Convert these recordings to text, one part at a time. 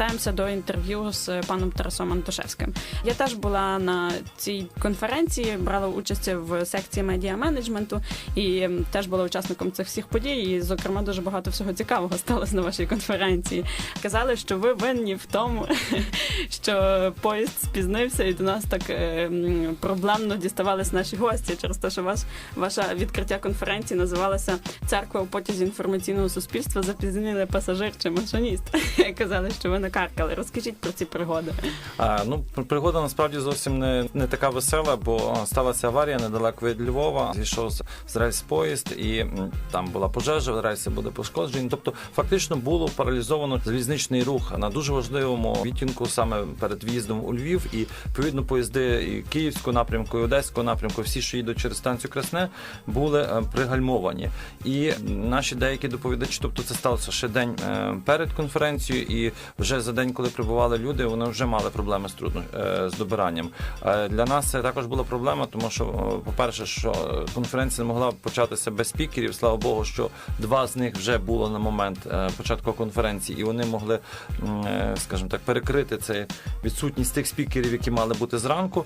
повертаємося до інтерв'ю з паном Тарасом Антошевським. Я теж була на цій конференції, брала участь в секції медіа менеджменту і теж була учасником цих всіх подій. І, зокрема, дуже багато всього цікавого сталося на вашій конференції. Казали, що ви винні в тому, що поїзд спізнився, і до нас так е, проблемно діставались наші гості через те, що ваш ваше відкриття конференції називалося Церква у потязі інформаційного суспільства. Запізнили пасажир чи машиніст. Казали, що ви накаркали. Розкажіть про ці пригоди. А, ну, пригода насправді зовсім не, не така весела, бо сталася аварія недалеко від Львова. Зійшов з, з рельс поїзд, і там була пожежа, рельси були пошкоджені. Тобто, фактично було паралізовано залізничний рух на дуже важливому відтінку саме перед в'їздом у Львів. І відповідно поїзди і Київського напрямку, і Одеського напрямку, всі, що їдуть через станцію Красне, були е, пригальмовані. І наші деякі доповідачі, тобто це сталося ще день е, перед конференцією, і вже за день, коли прибували люди, вони вже мали проблеми з трудно е, з добиранням. Е, Для нас це також була проблема, тому що, е, по-перше, що конференція не могла початися без спікерів. Слава Богу, що два з них вже було на момент початку конференції, і вони могли, скажімо так, перекрити це відсутність тих спікерів, які мали бути зранку.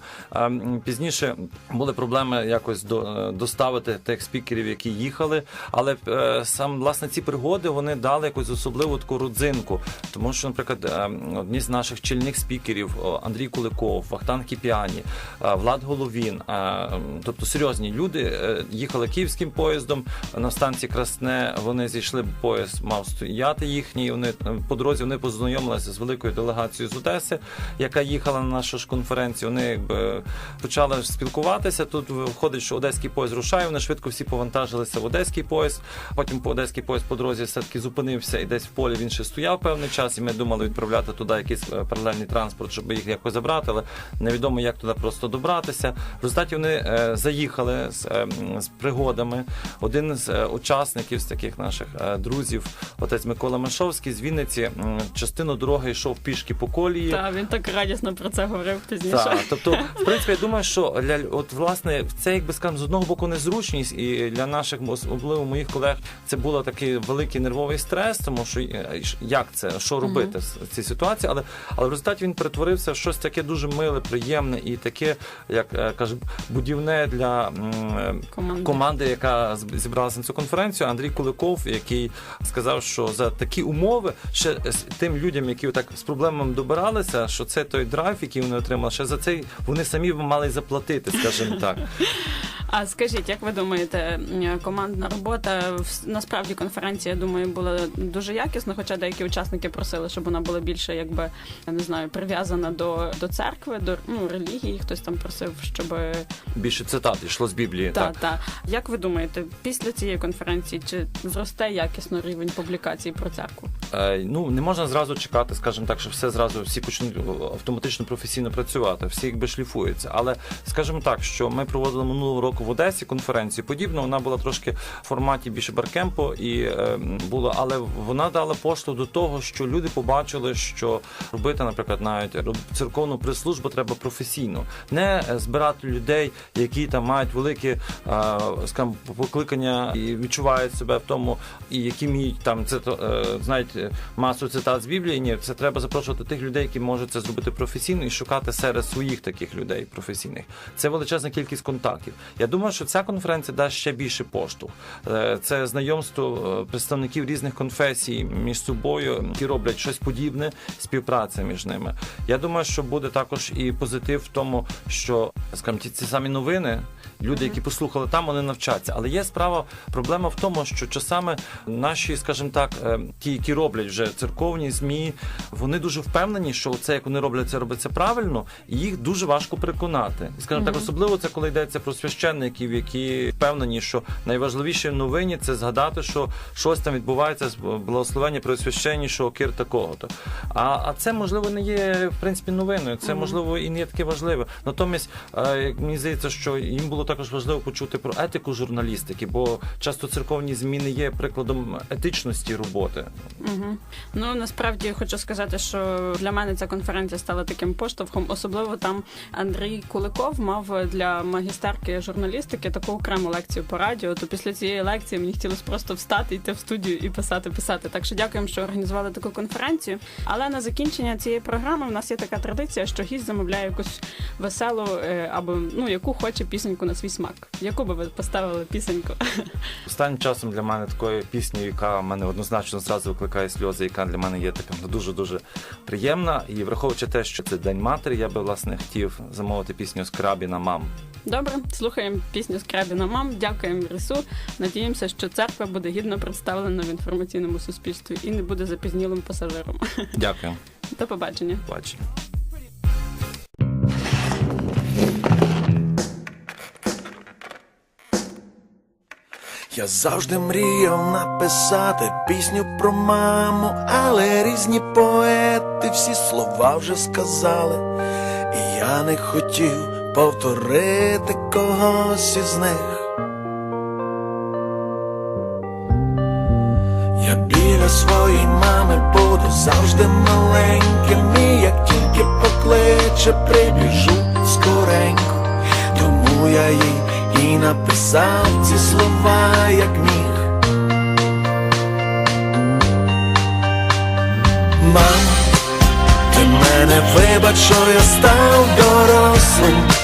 Пізніше були проблеми якось до, доставити тих спікерів, які їхали. Але сам власне ці пригоди вони дали якусь особливу таку родзинку. Тому що, наприклад, е, одні з наших чільних спікерів Андрій Куликов, Вахтан Кіпіані, е, Влад Головін, е, тобто серйозні люди е, їхали київським поїздом на станції Красне. Вони зійшли, поїзд мав стояти їхній. Вони по дорозі вони познайомилися з великою делегацією з Одеси, яка їхала на нашу ж конференцію. Вони якби почали спілкуватися. Тут виходить, що одеський поїзд рушає. Вони швидко всі повантажилися в одеський поїзд. Потім по одеський поїзд по дорозі все таки зупинився і десь в полі він ще стояв певний час. І ми думали відправляти туди якийсь е, паралельний транспорт, щоб їх якось забрати, але невідомо як туди просто добратися. В результаті вони е, заїхали з, е, з пригодами. Один з учасників з таких наших друзів, отець Микола Мишовський з Вінниці, частину дороги йшов пішки по колії. Та він так радісно про це говорив пізніше. Так, тобто, в принципі, я думаю, що для от власне це, якби скажемо, з одного боку незручність, і для наших особливо моїх колег це було такий великий нервовий стрес, тому що як це, що робити в цій ситуації, але але в результаті він перетворився в щось таке дуже миле, приємне і таке, як е, каже, будівне для е, Команди. команди, яка зібралася на цю конференцію. Андрій Куликов, який сказав, що за такі умови ще з тим людям, які так з проблемами добиралися, що це той драйв, який вони отримали, ще за цей вони самі мали заплатити, скажімо так. А скажіть, як ви думаєте, командна робота насправді конференція, я думаю, була дуже якісна, хоча деякі учасники просили, щоб вона була більше, якби я не знаю, прив'язана до, до церкви, до ну, релігії. Хтось там просив, щоб Більше цитат йшло з Біблії. та, Так. та. Як ви думаєте, після цієї конференції чи зросте якісно рівень публікацій про церкву? Е, ну не можна зразу чекати, скажімо так, що все зразу всі почнуть автоматично професійно працювати, всі якби шліфуються. Але скажімо так, що ми проводили минулого року в Одесі конференцію. Подібно вона була трошки в форматі більше баркемпу і е, була, але вона дала поштовх до того, що люди побачили, що робити, наприклад, навіть церковну прес-службу треба професійно, не е, збирати людей, які там мають велике е, скажімо, покликання і відчувають себе в тому, і які вміють там це е, знають е, масу цитат з Біблії. Ні, це треба запрошувати тих людей, які можуть це зробити професійно і шукати серед своїх таких людей професійних. Це величезна кількість контактів. Я думаю, що ця конференція дасть ще більше поштовх. Е, Це знайомство е, представників різних конфесій між собою, які роблять щось подібне, співпраця між ними. Я думаю, що буде також і позитив в тому, що скажімо, ці самі новини. Люди, які послухали там, вони навчаться. Але є справа, проблема в тому, що часами наші, скажімо так, е, ті, які роблять вже церковні змі, вони дуже впевнені, що це як вони роблять, це робиться правильно, і їх дуже важко переконати. Скажімо так, особливо це коли йдеться про священників, які впевнені, що найважливіше в новині це згадати, що щось там відбувається з благословення преосвященнішого кир такого-то. А, а це можливо не є в принципі новиною. Це можливо і не є таке важливе. Натомість, е, як мені здається, що їм було було також важливо почути про етику журналістики, бо часто церковні зміни є прикладом етичності роботи. Угу. Ну насправді хочу сказати, що для мене ця конференція стала таким поштовхом. Особливо там Андрій Куликов мав для магістерки журналістики таку окрему лекцію по радіо. То після цієї лекції мені хотілося просто встати, йти в студію і писати, писати. Так що дякуємо, що організували таку конференцію. Але на закінчення цієї програми в нас є така традиція, що гість замовляє якусь веселу е, або ну яку хоче пісеньку на свій смак. Яку би ви поставили пісеньку? Останнім часом для мене такою піснею, яка мене однозначно зразу викликає сльози, яка для мене є така дуже дуже приємна. І враховуючи те, що це День матері, я би власне хотів замовити пісню Скрабіна мам. Добре, слухаємо пісню Скрабіна мам. Дякуємо Рісу. Надіємося, що церква буде гідно представлена в інформаційному суспільстві і не буде запізнілим пасажиром. Дякую. До побачення. Бачення. Я завжди мріяв написати пісню про маму, але різні поети всі слова вже сказали, і я не хотів повторити когось із них. Я біля своєї мами буду завжди маленьким, і як тільки покличе, прибіжу скоренько, тому я їй і написав ці слова, як міг. Мам, ти мене вибач, що я став дорослим,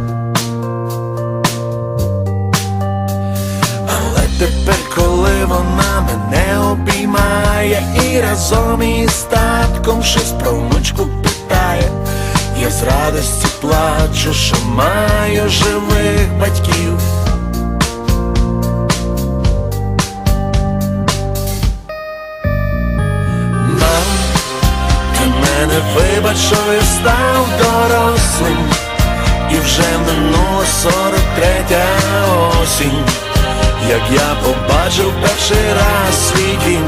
обіймає І разом із татком щось про внучку питає. Я з радості плачу, що маю живих батьків. Мам, мене вибач, що я став дорослим. І вже минула сорок третя осінь. Як я побачив перший раз свій дім